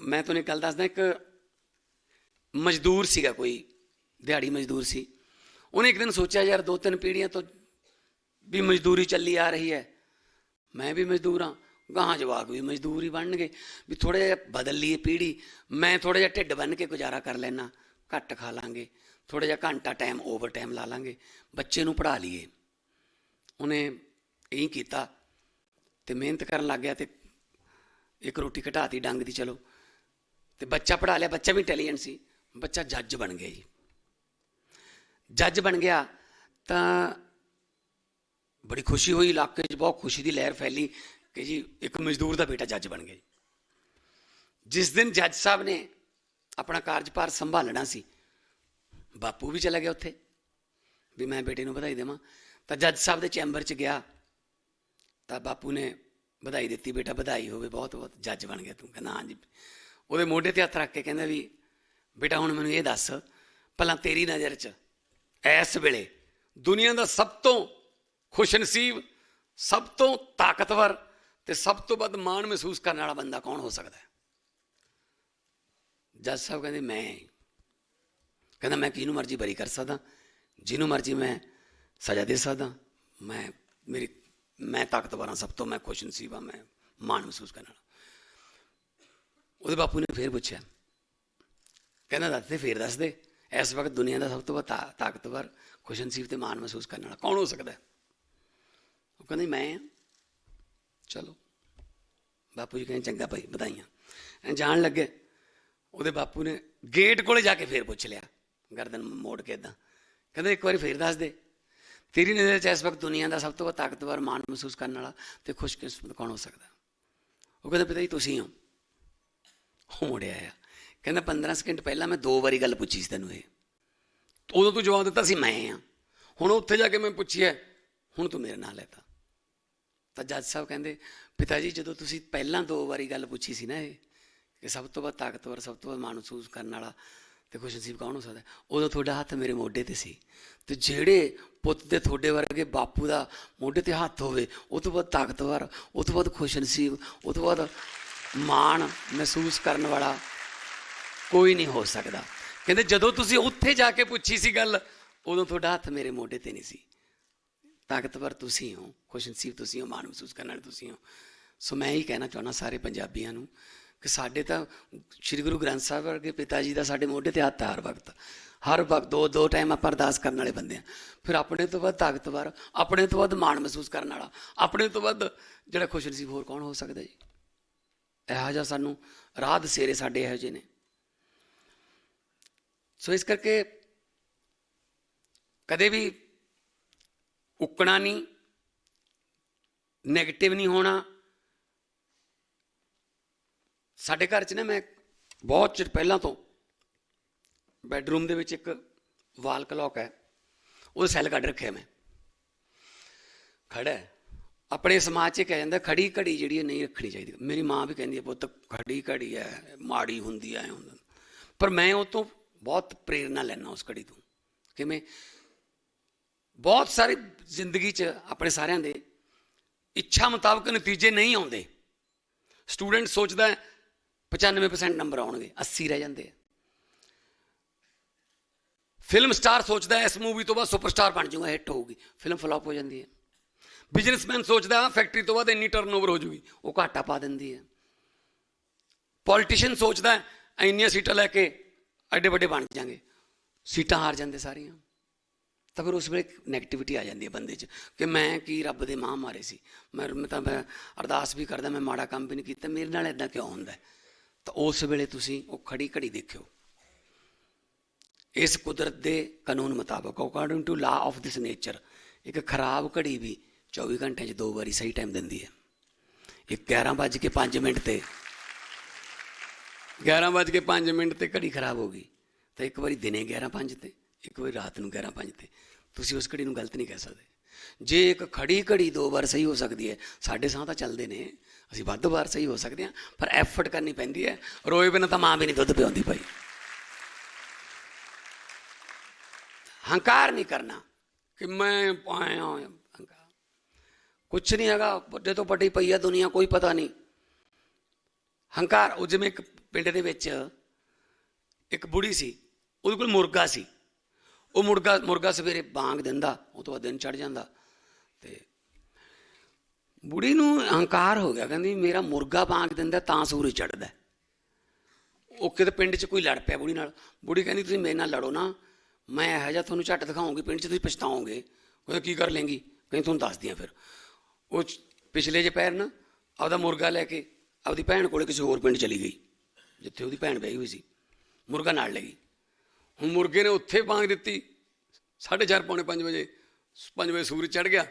ਮੈਂ ਤੁਹਾਨੂੰ ਇੱਕ ਗੱਲ ਦੱਸਦਾ, ਇੱਕ ਮਜ਼ਦੂਰ ਸੀਗਾ ਕੋਈ, ਦਿਹਾੜੀ ਮਜ਼ਦੂਰ ਸੀ। ਉਹਨੇ ਇੱਕ ਦਿਨ ਸੋਚਿਆ, ਯਾਰ ਦੋ ਤਿੰਨ ਪੀੜ੍ਹੀਆਂ ਤੋਂ ਵੀ ਮਜ਼ਦੂਰੀ ਚੱਲੀ ਆ ਰਹੀ ਹੈ। ਮੈਂ ਵੀ ਮਜ਼ਦੂਰ ਹਾਂ। ਗਾਹਾਂ ਜਵਾਕ ਵੀ ਮਜ਼ਦੂਰ ਹੀ ਬਣਨਗੇ, ਵੀ ਥੋੜਾ ਜਿਹਾ ਬਦਲ ਲਈਏ ਪੀੜ੍ਹੀ। ਮੈਂ ਥੋੜਾ ਜਿਹਾ ਢਿੱਡ ਬੰਨ ਕੇ ਗੁਜ਼ਾਰਾ ਕਰ ਲੈਣਾ ਘੱਟ ਖਾ ਲਾਂਗੇ। ਥੋੜਾ ਜਿਹਾ ਘੰਟਾ ਟਾਈਮ ਓਵਰ ਟਾਈਮ ਲਾ ਲਾਂਗੇ। ਬੱਚੇ ਨੂੰ ਪੜ੍ਹਾ ਲਈਏ। ਉਹਨੇ ਇਹੀ ਕੀਤਾ ਤੇ ਮਿਹਨਤ ਕਰਨ ਲੱਗ ਗਿਆ ਤੇ ਇੱਕ ਰੋਟੀ ਘਟਾਤੀ ਡੰਗ ਦੀ, ਚਲੋ ਤੇ ਬੱਚਾ ਪੜ੍ਹਾ ਲਿਆ, ਬੱਚਾ ਵੀ ਇੰਟੈਲੀਜੈਂਟ ਸੀ, ਬੱਚਾ ਜੱਜ ਬਣ ਗਿਆ ਜੀ ਜੱਜ ਬਣ ਗਿਆ ਤਾਂ ਬੜੀ ਖੁਸ਼ੀ ਹੋਈ, ਇਲਾਕੇ 'ਚ ਬਹੁਤ ਖੁਸ਼ੀ ਦੀ ਲਹਿਰ ਫੈਲੀ ਕਿ ਜੀ ਇੱਕ ਮਜ਼ਦੂਰ ਦਾ ਬੇਟਾ ਜੱਜ ਬਣ ਗਿਆ ਜੀ। ਜਿਸ ਦਿਨ ਜੱਜ ਸਾਹਿਬ ਨੇ ਆਪਣਾ ਕਾਰਜਭਾਰ ਸੰਭਾਲਣਾ ਸੀ, ਬਾਪੂ ਵੀ ਚਲਾ ਗਿਆ ਉੱਥੇ, ਵੀ ਮੈਂ ਬੇਟੇ ਨੂੰ ਵਧਾਈ ਦੇਵਾਂ ਤਾਂ ਜੱਜ ਸਾਹਿਬ ਦੇ ਚੈਂਬਰ 'ਚ ਗਿਆ, ਤਾਂ ਬਾਪੂ ਨੇ ਵਧਾਈ ਦਿੱਤੀ, ਬੇਟਾ ਵਧਾਈ ਹੋਵੇ ਬਹੁਤ ਬਹੁਤ ਜੱਜ ਬਣ ਗਿਆ ਤੂੰ, ਕਹਿੰਦਾ ਹਾਂਜੀ ਉਹਦੇ ਮੋਢੇ ਤੇ ਹੱਥ ਰੱਖ ਕੇ ਕਹਿੰਦਾ ਵੀ, ਬੇਟਾ ਹੁਣ ਮੈਨੂੰ ਇਹ ਦੱਸ ਭਲਾ ਤੇਰੀ ਨਜ਼ਰ 'ਚ, ਇਸ ਵੇਲੇ ਦੁਨੀਆ ਦਾ ਸਭ ਤੋਂ ਖੁਸ਼ਨਸੀਬ, ਸਭ ਤੋਂ ਤਾਕਤਵਰ ਤੇ ਸਭ ਤੋਂ ਵੱਧ ਮਾਣ ਮਹਿਸੂਸ ਕਰਨ ਵਾਲਾ ਬੰਦਾ ਕੌਣ ਹੋ ਸਕਦਾ ਹੈ? ਜੱਜ ਸਾਹਿਬ ਕਹਿੰਦੇ, ਮੈਂ ਕਹਿੰਦਾ, ਮੈਂ ਕਿਹਨੂੰ ਮਰਜ਼ੀ ਬਰੀ ਕਰ ਸਕਦਾ, ਜਿਹਨੂੰ ਮਰਜ਼ੀ ਮੈਂ ਸਜ਼ਾ ਦੇ ਸਕਦਾ, ਮੈਂ, ਮੇਰੀ, ਮੈਂ ਤਾਕਤਵਰ ਹਾਂ ਸਭ ਤੋਂ, ਮੈਂ ਖੁਸ਼ਨਸੀਬ ਹਾਂ, ਮੈਂ ਮਾਣ ਮਹਿਸੂਸ ਕਰਨ ਵਾਲਾ। ਉਹਦੇ ਬਾਪੂ ਨੇ ਫੇਰ ਪੁੱਛਿਆ। ਕਹਿੰਦਾ, ਦੱਸ ਦੇ, ਫੇਰ ਦੱਸ ਦੇ। ਇਸ ਵਕਤ ਦੁਨੀਆ ਦਾ ਸਭ ਤੋਂ ਵੱਧ ਤਾ- ਤਾਕਤਵਰ, ਖੁਸ਼ਨਸੀਬ ਤੇ ਮਾਣ ਮਹਿਸੂਸ ਕਰਨ ਵਾਲਾ ਕੌਣ ਹੋ ਸਕਦਾ ਉਹ ਕਹਿੰਦੇ, ਮੈਂ ਚਲੋ। ਬਾਪੂ ਜੀ ਕਹਿੰਦੇ, ਚੰਗਾ ਭਾਈ, ਵਧਾਈਆਂ। ਜਾਣ ਲੱਗੇ। ਉਹਦੇ ਬਾਪੂ ਨੇ ਗੇਟ ਕੋਲੇ ਜਾ ਕੇ ਫੇਰ ਪੁੱਛ ਲਿਆ, ਗਰਦਨ ਮੋੜ ਕੇ ਇਦਾਂ ਕਹਿੰਦੇ, ਇੱਕ ਵਾਰੀ ਫੇਰ ਦੱਸ ਦੇ। ਤੇਰੀ ਨਜ਼ਰ 'ਚ ਇਸ ਵਕਤ ਦੁਨੀਆ ਦਾ ਸਭ ਤੋਂ ਵੱਧ ਤਾਕਤਵਰ, ਮਾਣ ਮਹਿਸੂਸ ਕਰਨ ਵਾਲਾ ਤੇ ਖੁਸ਼ਕਿਸਮਤ ਕੌਣ ਹੋ ਸਕਦਾ? ਉਹ ਕਹਿੰਦਾ, ਪਿਤਾ ਜੀ, ਤੁਸੀਂ ਹੋ। ਉਹ ਮੁੜਿਆ ਆ। ਕਹਿੰਦਾ 15 ਸਕਿੰਟ ਪਹਿਲਾਂ ਮੈਂ ਦੋ ਵਾਰੀ ਗੱਲ ਪੁੱਛੀ ਸੀ ਤੈਨੂੰ ਇਹ। ਉਦੋਂ ਤੂੰ ਜਵਾਬ ਦਿੱਤਾ ਸੀ, ਮੈਂ ਆ। ਹੁਣ ਉੱਥੇ ਜਾ ਕੇ ਮੈਂ ਪੁੱਛਿਆ, ਹੁਣ ਤੂੰ ਮੇਰੇ ਨਾਲ ਲੈਤਾ ਤਾਂ ਜੱਜ ਸਾਹਿਬ ਕਹਿੰਦੇ, ਪਿਤਾ ਜੀ, ਜਦੋਂ ਤੁਸੀਂ ਪਹਿਲਾਂ ਦੋ ਵਾਰੀ ਗੱਲ ਪੁੱਛੀ ਸੀ ਨਾ ਇਹ, ਕਿ ਸਭ ਤੋਂ ਵੱਧ ਤਾਕਤਵਰ, ਸਭ ਤੋਂ ਵੱਧ ਮਾਣ ਮਹਿਸੂਸ ਕਰਨ ਵਾਲਾ ਤੇ ਖੁਸ਼ਨਸੀਬ ਕੌਣ ਹੋ ਸਕਦਾ? ਉਦੋਂ ਤੁਹਾਡਾ ਹੱਥ ਮੇਰੇ ਮੋਢੇ ਤੇ ਸੀ। ਤੇ ਜਿਹੜੇ ਪੁੱਤ ਦੇ ਤੁਹਾਡੇ ਵਰਗੇ ਬਾਪੂ ਦਾ ਮੋਢੇ ਤੇ ਹੱਥ ਹੋਵੇ, ਉਹ ਤੋਂ ਵੱਧ ਤਾਕਤਵਰ, ਉਹ ਤੋਂ ਵੱਧ ਖੁਸ਼ਨਸੀਬ, ਉਹ ਤੋਂ ਵੱਧ ਮਾਣ ਮਹਿਸੂਸ ਕਰਨ ਵਾਲਾ ਕੋਈ ਨਹੀਂ ਹੋ ਸਕਦਾ। ਕਹਿੰਦੇ ਜਦੋਂ ਤੁਸੀਂ ਉੱਥੇ ਜਾ ਕੇ ਪੁੱਛੀ ਸੀ ਗੱਲ, ਉਦੋਂ ਤੁਹਾਡਾ ਹੱਥ ਮੇਰੇ ਮੋਢੇ ਤੇ ਨਹੀਂ ਸੀ। ਤਾਕਤਵਰ ਤੁਸੀਂ ਹੋ, ਖੁਸ਼ਨਸੀਬ ਤੁਸੀਂ ਹੋ, ਮਾਣ ਮਹਿਸੂਸ ਕਰਨ ਵਾਲੇ ਤੁਸੀਂ ਹੋ। ਸੋ ਮੈਂ ਹੀ ਕਹਿਣਾ ਚਾਹੁੰਦਾ ਸਾਰੇ ਪੰਜਾਬੀਆਂ ਨੂੰ ਕਿ ਸਾਡੇ ਤਾਂ ਸ੍ਰੀ ਗੁਰੂ ਗ੍ਰੰਥ ਸਾਹਿਬ ਵਰਗੇ ਪਿਤਾ ਜੀ ਦਾ ਸਾਡੇ ਮੋਢੇ ਤੇ ਹੱਥ ਹੈ ਹਰ ਵਕਤ। ਹਰ ਵਕਤ ਦੋ ਦੋ ਟਾਈਮ ਆਪਾਂ ਅਰਦਾਸ ਕਰਨ ਵਾਲੇ ਬੰਦੇ ਆ ਫਿਰ ਆਪਣੇ ਤੋਂ ਵੱਧ ਤਾਕਤਵਰ, ਆਪਣੇ ਤੋਂ ਵੱਧ ਮਾਣ ਮਹਿਸੂਸ ਕਰਨ ਵਾਲਾ, ਆਪਣੇ ਤੋਂ ਵੱਧ ਜਿਹੜਾ ਖੁਸ਼ਨਸੀਬ ਹੋਰ ਕੌਣ ਹੋ ਸਕਦਾ ਜੀ? ਇਹੋ ਜਿਹਾ ਸਾਨੂੰ ਰਾਹ ਦਸੇਰੇ ਸਾਡੇ ਇਹੋ ਜਿਹੇ ਨੇ। ਸੋ ਇਸ ਕਰਕੇ ਕਦੇ ਵੀ ਉਕਣਾ ਨਹੀਂ 네ਗੇਟਿਵ ਨਹੀਂ ਹੋਣਾ। ਸਾਡੇ ਘਰ 'ਚ ਨਾ ਮੈਂ ਬਹੁਤ ਚਿਰ ਪਹਿਲਾਂ ਤੋਂ ਬੈੱਡਰੂਮ ਦੇ ਵਿੱਚ ਇੱਕ ਵਾਲ ਕਲੌਕ ਹੈ ਉਹ ਸੈੱਲ ਕੱਢ ਰੱਖਿਆ ਮੈਂ। ਖੜਾ ਹੈ। ਆਪਣੇ ਸਮਾਜ 'ਚ ਕਿਹਾ ਜਾਂਦਾ, ਖੜੀ ਘੜੀ ਜਿਹੜੀ ਹੈ ਨਹੀਂ ਰੱਖਣੀ ਚਾਹੀਦੀ। ਮੇਰੀ ਮਾਂ ਵੀ ਕਹਿੰਦੀ ਹੈ, ਪੁੱਤ, ਖੜੀ ਘੜੀ ਹੈ, ਮਾੜੀ ਹੁੰਦੀ ਹੈ ਹੁੰਦਾ। ਪਰ ਮੈਂ ਉਹ ਤੋਂ ਬਹੁਤ ਪ੍ਰੇਰਣਾ ਲੈਣਾ ਉਸ ਘੜੀ ਤੋਂ। ਕਿਵੇਂ? ਬਹੁਤ ਸਾਰੀ ਜ਼ਿੰਦਗੀ 'ਚ ਆਪਣੇ ਸਾਰਿਆਂ ਦੇ ਇੱਛਾ ਮੁਤਾਬਕ ਨਤੀਜੇ ਨਹੀਂ ਆਉਂਦੇ। ਸਟੂਡੈਂਟ ਸੋਚਦਾ ਹੈ 95% ਨੰਬਰ ਆਉਣਗੇ 80 ਰਹਿ ਜਾਂਦੇ ਆ। ਫਿਲਮ ਸਟਾਰ ਸੋਚਦਾ ਇਸ ਮੂਵੀ ਤੋਂ ਬਾਅਦ ਸੁਪਰਸਟਾਰ ਬਣ ਜਾਊਗਾ ਹਿੱਟ ਹੋਊਗੀ। ਫਿਲਮ ਫਲॉप ਹੋ ਜਾਂਦੀ ਹੈ। ਬਿਜ਼ਨਸਮੈਨ ਸੋਚਦਾ ਫੈਕਟਰੀ ਤੋਂ ਬਾਅਦ ਇੰਨੀ ਟਰਨਓਵਰ ਹੋ ਜੂਗੀ। ਉਹ ਘਾਟਾ ਪਾ ਦਿੰਦੀ ਹੈ। ਪੋਲੀਟੀਸ਼ੀਅਨ ਸੋਚਦਾ, ਇੰਨੀਆਂ ਸੀਟਾਂ ਲੈ ਕੇ ਐਡੇ ਵੱਡੇ ਬਣ ਜਾਾਂਗੇ। ਸੀਟਾਂ ਹਾਰ ਜਾਂਦੇ ਸਾਰੀਆਂ। ਤਾਂ ਫਿਰ ਉਸ ਵੇਲੇ ਨੈਗੇਟਿਵਿਟੀ ਆ ਜਾਂਦੀ ਹੈ ਬੰਦੇ 'ਚ ਕਿ ਮੈਂ ਕੀ ਰੱਬ ਦੇ ਮਾਂ ਮਾਰੇ ਸੀ। ਮੈਂ ਤਾਂ ਮੈਂ ਅਰਦਾਸ ਵੀ ਕਰਦਾ, ਮੈਂ ਮਾੜਾ ਕੰਮ ਵੀ ਨਹੀਂ ਕੀਤਾ। ਮੇਰੇ ਨਾਲ ਇਦਾਂ ਕਿਉਂ ਹੁੰਦਾ ਤਾਂ ਉਸ ਵੇਲੇ ਤੁਸੀਂ ਉਹ ਖੜੀ ਘੜੀ ਦੇਖਿਓ। ਇਸ ਕੁਦਰਤ ਦੇ ਕਾਨੂੰਨ ਮੁਤਾਬਕ according to law of this nature ਇੱਕ ਖਰਾਬ ਘੜੀ ਵੀ 24 ਘੰਟੇ 'ਚ ਦੋ ਵਾਰੀ ਸਹੀ ਟਾਈਮ ਦਿੰਦੀ ਹੈ ਇੱਕ 11 ਵੱਜ ਕੇ 5 ਮਿੰਟ ਤੇ 11 ਵੱਜ ਕੇ 5 ਮਿੰਟ ਤੇ ਘੜੀ ਖਰਾਬ ਹੋ ਗਈ ਤਾਂ ਇੱਕ ਵਾਰੀ ਦਿਨੇ 11:05 ਤੇ ਇੱਕ ਵਾਰੀ ਰਾਤ ਨੂੰ 11:05 ਤੇ ਤੁਸੀਂ ਉਸ ਘੜੀ ਨੂੰ ਗਲਤ ਨਹੀਂ ਕਹਿ ਸਕਦੇ ਜੇ ਇੱਕ ਖੜੀ ਘੜੀ ਦੋ ਵਾਰ ਸਹੀ ਹੋ ਸਕਦੀ ਹੈ ਸਾਡੇ ਸਾਹ ਤਾਂ ਚੱਲਦੇ ਨੇ ਅਸੀਂ ਵੱਧ ਵਾਰ ਸਹੀ ਹੋ ਸਕਦੇ ਹਾਂ ਪਰ ਐਫਰਟ ਕਰਨੀ ਪੈਂਦੀ ਹੈ ਰੋਏ ਬਿਨਾਂ ਤਾਂ ਮਾਂ ਵੀ ਨਹੀਂ ਦੁੱਧ ਪਿਆਉਂਦੀ ਭਾਈ ਹੰਕਾਰ ਨਹੀਂ ਕਰਨਾ ਕਿ ਮੈਂ ਪਾਇਆ ਕੁਛ ਨਹੀਂ ਹੈਗਾ, ਵੱਡੇ ਤੋਂ ਵੱਡੀ ਪਈ ਹੈ ਦੁਨੀਆ, ਕੋਈ ਪਤਾ ਨਹੀਂ। ਹੰਕਾਰ, ਉਹ ਜਿਵੇਂ ਇੱਕ ਪਿੰਡ ਦੇ ਵਿੱਚ ਇੱਕ ਬੁੜੀ ਸੀ, ਉਹਦੇ ਕੋਲ ਮੁਰਗਾ ਸੀ। ਉਹ ਮੁਰਗਾ ਮੁਰਗਾ ਸਵੇਰੇ ਬਾਂਗ ਦਿੰਦਾ, ਉਹ ਤੋਂ ਬਾਅਦ ਦਿਨ ਚੜ ਜਾਂਦਾ। ਤੇ ਬੁੜੀ ਨੂੰ ਹੰਕਾਰ ਹੋ ਗਿਆ, ਕਹਿੰਦੀ ਮੇਰਾ ਮੁਰਗਾ ਬਾਂਗ ਦਿੰਦਾ, ਤਾਂ ਸੂਰਜ ਚੜਦਾ ਉਹ ਕਿਤੇ ਪਿੰਡ 'ਚ ਕੋਈ ਲੜ ਪਿਆ ਬੁੜੀ ਨਾਲ। ਬੁੜੀ ਕਹਿੰਦੀ, ਤੁਸੀਂ ਮੇਰੇ ਨਾਲ ਲੜੋ ਨਾ। ਮੈਂ ਇਹੋ ਜਿਹਾ ਤੁਹਾਨੂੰ ਝੱਟ ਦਿਖਾਉਂਗੀ, ਪਿੰਡ 'ਚ ਤੁਸੀਂ ਪਛਤਾਓਗੇ। ਕਹਿੰਦਾ ਕੀ ਕਰ ਲੇਂਗੀ? ਕਹਿੰਦੀ, ਤੁਹਾਨੂੰ ਦੱਸਦੀ ਆ ਫਿਰ। ਉਹ ਪਿਛਲੇ ਜੇ ਪੈਰ ਨਾ, ਆਪਦਾ ਮੁਰਗਾ ਲੈ ਕੇ ਆਪਦੀ ਭੈਣ ਕੋਲੇ ਕਿਸੇ ਹੋਰ ਪਿੰਡ ਚਲੀ ਗਈ, ਜਿੱਥੇ ਉਹਦੀ ਭੈਣ ਬੈਠੀ ਹੋਈ ਸੀ, ਮੁਰਗਾ ਨਾਲ ਲੈ ਗਈ। ਹੁਣ ਮੁਰਗੇ ਨੇ ਉੱਥੇ ਪਾਂਗ ਦਿੱਤੀ 4:30 ਪੌਣੇ 5 ਵਜੇ 5 ਵਜੇ ਸੂਰਜ ਚੜ ਗਿਆ।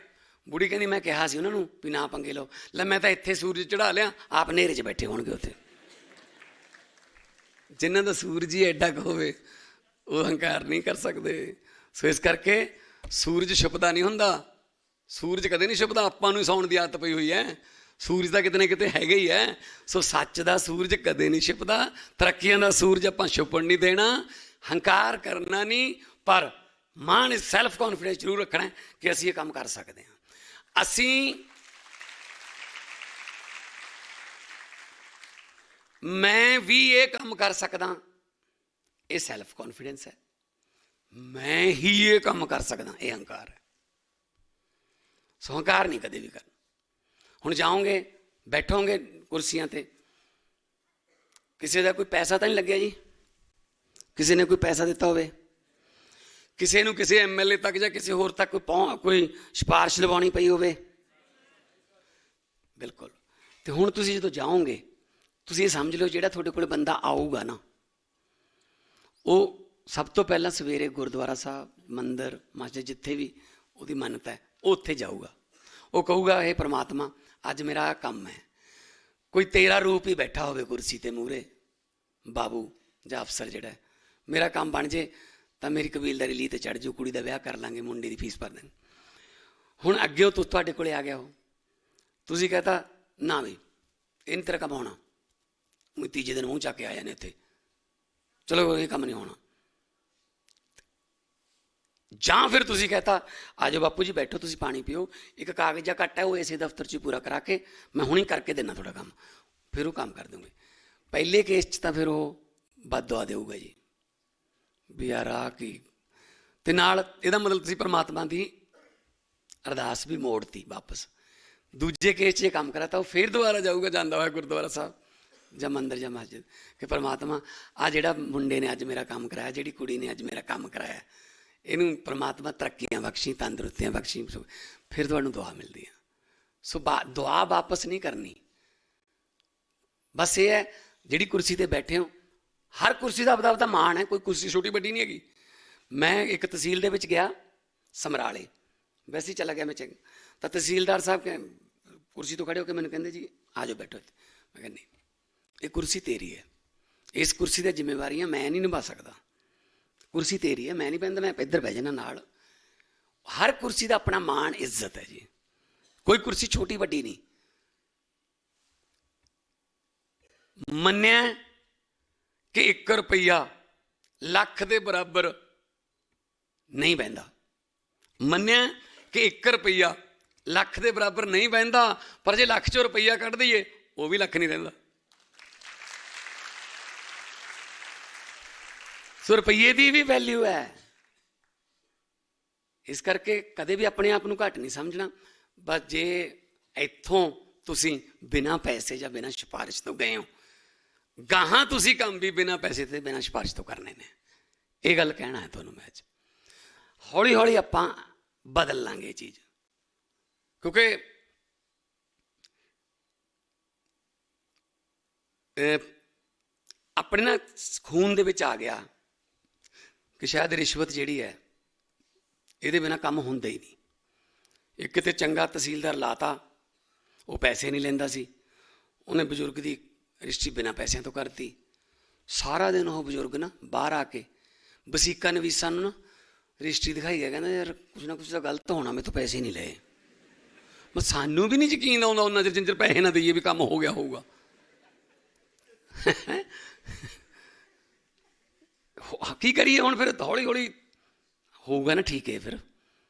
ਬੁੜੀ ਕਹਿੰਦੀ, ਮੈਂ ਕਿਹਾ ਸੀ ਉਹਨਾਂ ਨੂੰ ਵੀ ਨਾ ਪੰਗੇ ਲਓ। ਲੈ ਮੈਂ ਤਾਂ ਇੱਥੇ ਸੂਰਜ ਚੜਾ ਲਿਆ, ਆਪ ਨੇਰੇ 'ਚ ਬੈਠੇ ਹੋਣਗੇ ਉੱਥੇ। ਜਿਨ੍ਹਾਂ ਦਾ ਸੂਰਜ ਹੀ ਐਡਾ ਕੁ ਹੋਵੇ, ਉਹ ਹੰਕਾਰ ਨਹੀਂ ਕਰ ਸਕਦੇ। ਸੋ ਇਸ ਕਰਕੇ ਸੂਰਜ ਛੁਪਦਾ ਨਹੀਂ ਹੁੰਦਾ ਸੂਰਜ ਕਦੇ ਨਹੀਂ ਛੁਪਦਾ ਆਪਾਂ ਨੂੰ ਸੌਣ ਦੀ ਆਦਤ ਪਈ ਹੋਈ ਹੈ। ਸੂਰਜ ਤਾਂ ਕਿਤੇ ਨਾ ਕਿਤੇ ਹੈਗਾ ਹੀ ਹੈ। ਸੋ ਸੱਚ ਦਾ ਸੂਰਜ ਕਦੇ ਨਹੀਂ ਛੁਪਦਾ ਤਰੱਕੀਆਂ ਦਾ ਸੂਰਜ ਆਪਾਂ ਛੁਪਣ ਨਹੀਂ ਦੇਣਾ, ਹੰਕਾਰ ਕਰਨਾ ਨਹੀਂ, ਪਰ ਮਾਨ ਸੈਲਫ ਕੌਨਫੀਡੈਂਸ ਜ਼ਰੂਰ ਰੱਖਣਾ ਕਿ ਅਸੀਂ ਇਹ ਕੰਮ ਕਰ ਸਕਦੇ ਹਾਂ। ਅਸੀਂ ਮੈਂ ਵੀ ਇਹ ਕੰਮ ਕਰ ਸਕਦਾ, ਇਹ ਸੈਲਫ ਕੌਨਫੀਡੈਂਸ ਹੈ। ਮੈਂ ਹੀ ਇਹ ਕੰਮ ਕਰ ਸਕਦਾ, ਇਹ ਹੰਕਾਰ ਹੈ। ਸੋ ਨਹੀਂ ਕਦੇ ਵੀ ਕਰਨਾ। ਹੁਣ ਜਾਓਗੇ, ਬੈਠੋਗੇ ਕੁਰਸੀਆਂ ਤੇ, ਕਿਸੇ ਦਾ ਕੋਈ ਪੈਸਾ ਤਾਂ ਨਹੀਂ ਲੱਗਿਆ ਜੀ? ਕਿਸੇ ਨੇ ਕੋਈ ਪੈਸਾ ਦਿੱਤਾ ਹੋਵੇ? ਕਿਸੇ ਨੂੰ ਕਿਸੇ ਐਮਐਲਏ ਤੱਕ ਜਾਂ ਕਿਸੇ ਹੋਰ ਤੱਕ ਕੋਈ ਪਹੁੰ- ਕੋਈ ਸਿਫਾਰਿਸ਼ ਲਵਾਉਣੀ ਪਈ ਹੋਵੇ? ਬਿਲਕੁਲ। ਤੇ ਹੁਣ ਤੁਸੀਂ ਜਦੋਂ ਜਾਓਗੇ, ਤੁਸੀਂ ਇਹ ਸਮਝ ਲਓ ਜਿਹੜਾ ਤੁਹਾਡੇ ਕੋਲ ਬੰਦਾ ਆਊਗਾ ਨਾ, ਉਹ ਸਭ ਤੋਂ ਪਹਿਲਾਂ ਸਵੇਰੇ ਗੁਰਦੁਆਰਾ ਸਾਹਿਬ, ਮੰਦਿਰ, ਮਸਜਿਦ ਜਿੱਥੇ ਵੀ ਉਹਦੀ ਮੰਨਤ ਹੈ ਉਹ ਉੱਥੇ ਜਾਊਗਾ। ਉਹ ਕਹੂਗਾ ਇਹ ਪ੍ਰਮਾਤਮਾ, ਅੱਜ ਮੇਰਾ ਆਹ ਕੰਮ ਹੈ। ਕੋਈ ਤੇਰਾ ਰੂਪ ਹੀ ਬੈਠਾ ਹੋਵੇ ਕੁਰਸੀ ਤੇ ਮੂਰੇ ਬਾਬੂ, ਜਾਂ ਅਫਸਰ ਜਿਹੜਾ ਮੇਰਾ ਕੰਮ ਬਣ ਜੇ, ਤਾਂ ਮੇਰੀ ਕਬੀਲਦਾਰੀ ਲਈ ਤੇ ਚੜ ਜੂ ਕੁੜੀ ਦਾ ਵਿਆਹ ਕਰ ਲਾਂਗੇ, ਮੁੰਡੇ ਦੀ ਫੀਸ ਭਰ ਦੇਣ। ਹੁਣ ਅੱਗੇ ਉਹ ਤੁ- ਤੁਹਾਡੇ ਕੋਲੇ ਆ ਗਿਆ ਉਹ। ਤੁਸੀਂ ਕਹਤਾ, ਨਾ ਵੀ ਇਹਨ ਤੇਰਾ ਕੰਮ ਹੋਣਾ ਉਹ ਤੀਜੇ ਦਿਨ ਮੂੰਹ ਚੱਕ ਕੇ ਆ ਜਾਣੇ ਇੱਥੇ ਚਲੋ ਇਹ ਕੰਮ ਨਹੀਂ ਹੋਣਾ ਜਾਂ ਫਿਰ ਤੁਸੀਂ ਕਹਤਾ ਆਜੋ ਬਾਪੂ ਜੀ, ਬੈਠੋ, ਤੁਸੀਂ ਪਾਣੀ ਪੀਓ। ਇੱਕ ਕਾਗਜ਼ਾ ਘੱਟ ਹੈ, ਉਹ ਇਸੇ ਦਫ਼ਤਰ 'ਚ ਹੀ ਪੂਰਾ ਕਰਾ ਕੇ ਮੈਂ ਹੁਣੀ ਕਰਕੇ ਦੇਣਾ ਤੁਹਾਡਾ ਕੰਮ। ਫਿਰ ਉਹ ਕੰਮ ਕਰ ਦੂੰਗੇ ਪਹਿਲੇ ਕੇਸ 'ਚ ਤਾਂ ਫਿਰ ਉਹ ਬਦਦੁਆ ਦੇਊਗਾ ਜੀ। ਵੀ ਯਾਰ ਆ ਕੀ? ਤੇ ਨਾਲ ਇਹਦਾ ਮਤਲਬ ਤੁਸੀਂ ਪਰਮਾਤਮਾ ਦੀ ਅਰਦਾਸ ਵੀ ਮੋੜਤੀ ਵਾਪਸ। ਦੂਜੇ ਕੇਸ 'ਚ ਇਹ ਕੰਮ ਕਰਾਤਾ, ਉਹ ਫਿਰ ਦੁਬਾਰਾ ਜਾਊਗਾ, ਜਾਂਦਾ ਹੋਇਆ ਗੁਰਦੁਆਰਾ ਸਾਹਿਬ ਜਾਂ ਮੰਦਰ ਜਾਂ ਮਸਜਿਦ। ਕਿ ਪਰਮਾਤਮਾ ਆ ਜਿਹੜਾ ਮੁੰਡੇ ਨੇ ਅੱਜ ਮੇਰਾ ਕੰਮ ਕਰਾਇਆ, ਜਿਹੜੀ ਕੁੜੀ ਨੇ ਅੱਜ ਮੇਰਾ ਕੰਮ ਕਰਾਇਆ ਇਹਨੂੰ ਪਰਮਾਤਮਾ ਤਰੱਕੀਆਂ ਬਖਸ਼ੀ, ਤੰਦਰੁਸਤੀਆਂ ਬਖਸ਼ੀ, ਸੋ ਫਿਰ ਤੁਹਾਨੂੰ ਦੁਆ ਮਿਲਦੀ ਹੈ ਸੋ ਬਾ- ਦੁਆ ਵਾਪਸ ਨਹੀਂ ਕਰਨੀ। ਬਸ ਇਹ ਹੈ, ਜਿਹੜੀ ਕੁਰਸੀ ਤੇ ਬੈਠੇ ਹੋ, ਹਰ ਕੁਰਸੀ ਦਾ ਆਪਦਾ ਆਪਦਾ ਮਾਣ ਹੈ, ਕੋਈ ਕੁਰਸੀ ਛੋਟੀ ਵੱਡੀ ਨਹੀਂ ਹੈਗੀ। ਮੈਂ ਇੱਕ ਤਹਿਸੀਲ ਦੇ ਵਿੱਚ ਗਿਆ, ਸਮਰਾਲੇ। ਵੈਸੇ ਚਲਾ ਗਿਆ ਮੈਂ ਚੰਗ ਤਾਂ ਤਹਿਸੀਲਦਾਰ ਸਾਹਿਬ ਕੇ ਕੁਰਸੀ ਤੋਂ ਖੜੇ ਹੋ ਕੇ ਮੈਨੂੰ ਕਹਿੰਦੇ ਜੀ, ਆ ਜਾਓ ਬੈਠੋ ਮੈਂ ਕਹਿੰਦੀ ਇਹ ਕੁਰਸੀ ਤੇਰੀ ਹੈ। ਇਸ ਕੁਰਸੀ ਦੀ ਜ਼ਿੰਮੇਵਾਰੀਆਂ ਮੈਂ ਨਹੀਂ ਨਿਭਾ ਸਕਦਾ। ਕੁਰਸੀ ਤੇਰੀ ਹੈ, ਮੈਂ ਨਹੀਂ ਪੈਂਦਾ ਮੈਂ ਇੱਧਰ ਬਹਿ ਜਾਣਾ ਨਾਲ। ਹਰ ਕੁਰਸੀ ਦਾ ਆਪਣਾ ਮਾਣ, ਇੱਜ਼ਤ ਹੈ ਜੀ। ਕੋਈ ਕੁਰਸੀ ਛੋਟੀ ਵੱਡੀ ਨਹੀਂ। ਮੰਨਿਆ ਕਿ 1 ਰੁਪਈਆ ਲੱਖ ਦੇ ਬਰਾਬਰ ਨਹੀਂ ਬੈਂਦਾ ਮੰਨਿਆ ਕਿ 1 ਰੁਪਈਆ ਲੱਖ ਦੇ ਬਰਾਬਰ ਨਹੀਂ ਬੈਂਦਾ ਪਰ ਜੇ ਲੱਖ ਚੋਂ ਰੁਪਈਆ ਕੱਢ ਦਈਏ, ਉਹ ਵੀ ਲੱਖ ਨਹੀਂ ਰਹਿੰਦਾ। ਸੋ ਰੁਪਈਏ ਦੀ ਵੀ ਵੈਲਿਊ ਹੈ। ਇਸ ਕਰਕੇ ਕਦੇ ਵੀ ਆਪਣੇ ਆਪ ਨੂੰ ਘੱਟ ਨਹੀਂ ਸਮਝਣਾ। ਬਸ ਜੇ ਇੱਥੋਂ ਤੁਸੀਂ ਬਿਨਾਂ ਪੈਸੇ ਜਾਂ ਬਿਨਾਂ ਸਿਫਾਰਿਸ਼ ਤੋਂ ਗਏ ਹੋ, ਗਾਹਾਂ ਤੁਸੀਂ ਕੰਮ ਵੀ ਬਿਨਾਂ ਪੈਸੇ ਤੇ ਬਿਨਾਂ ਸਿਫਾਰਿਸ਼ ਤੋਂ ਕਰਨੇ ਨੇ। ਇਹ ਗੱਲ ਕਹਿਣਾ ਹੈ ਤੁਹਾਨੂੰ ਮੈਂ ਅੱਜ। ਹੌਲੀ ਹੌਲੀ ਆਪਾਂ ਬਦਲ ਲਾਂਗੇ ਇਹ ਚੀਜ਼। ਕਿਉਂਕਿ ਆਪਣੇ ਨਾ ਖੂਨ ਦੇ ਵਿੱਚ ਆ ਗਿਆ। ਕਿ ਸ਼ਾਇਦ ਰਿਸ਼ਵਤ ਜਿਹੜੀ ਹੈ, ਇਹਦੇ ਬਿਨਾ ਕੰਮ ਹੁੰਦਾ ਹੀ ਨਹੀਂ। ਇੱਕ ਕਿਤੇ ਚੰਗਾ ਤਹਿਸੀਲਦਾਰ ਲਾਤਾ, ਉਹ ਪੈਸੇ ਨਹੀਂ ਲੈਂਦਾ ਸੀ। ਉਹਨੇ ਬਜ਼ੁਰਗ ਦੀ ਰਜਿਸਟਰੀ ਬਿਨਾ ਪੈਸਿਆਂ ਤੋਂ ਕਰਤੀ। ਸਾਰਾ ਦਿਨ ਉਹ ਬਜ਼ੁਰਗ ਨਾ ਬਾਹਰ ਆ ਕੇ ਵਸੀਕਾ ਨਵੀਸਾਂ ਨੂੰ ਨਾ ਰਜਿਸਟਰੀ ਦਿਖਾਈ ਗਿਆ, ਕਹਿੰਦਾ ਯਾਰ ਕੁਝ ਨਾ ਕੁਝ ਤਾਂ ਗਲਤ ਹੋਣਾ ਮੇਰੇ ਤੋਂ ਪੈਸੇ ਨਹੀਂ ਲਏ। ਮੈਂ ਸਾਨੂੰ ਵੀ ਨਹੀਂ ਯਕੀਨ ਆਉਂਦਾ, ਉਹਨਾਂ ਚਿਰ ਜਿੰਦਰ ਪੈਸੇ ਨਾ ਦਈਏ ਵੀ ਕੰਮ ਹੋ ਗਿਆ ਹੋਊਗਾ। ਕੀ ਕਰੀਏ ਹੁਣ ਫਿਰ ਹੌਲੀ ਹੌਲੀ ਹੋਊਗਾ ਨਾ ਠੀਕ ਹੈ ਫਿਰ।